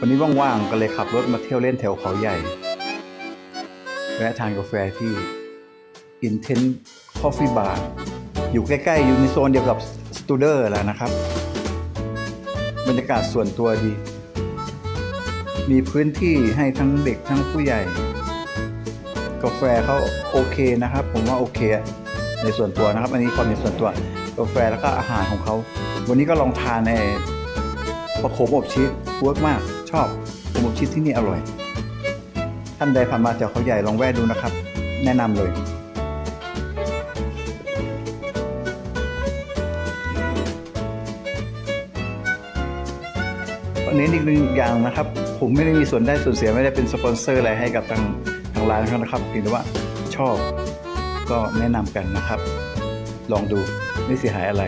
วันนี้ว่างๆ ก็เลยขับรถมาเที่ยวเล่นแถวเขาใหญ่ แวะทานกาแฟที่ Intense Coffee Bar อยู่ใกล้ๆ อยู่ในโซนเดียวกับสตูเดอร์แหละนะครับ บรรยากาศส่วนตัวดี มีพื้นที่ให้ทั้งเด็กทั้งผู้ใหญ่ กาแฟเขาโอเคนะครับ ผมว่าโอเค ในส่วนตัวนะครับ อันนี้ความในส่วนตัว กาแฟแล้วก็อาหารของเขา วันนี้ก็ลองทานในประโคมอบชีสเวิร์กมาก ชอบประโคมชีสที่นี่อร่อย ท่านใดผ่านมาจากเขาใหญ่ลองแวะดูนะครับ แนะนำเลยวันนี้อีกหนึ่งอย่างนะครับ ผมไม่ได้มีส่วนได้ส่วนเสียไม่ได้เป็นสปอนเซอร์อะไรให้กับทางทางร้านเขานะครับเพียงแต่ว่าชอบก็แนะนำกันนะครับ ลองดูไม่เสียหายอะไร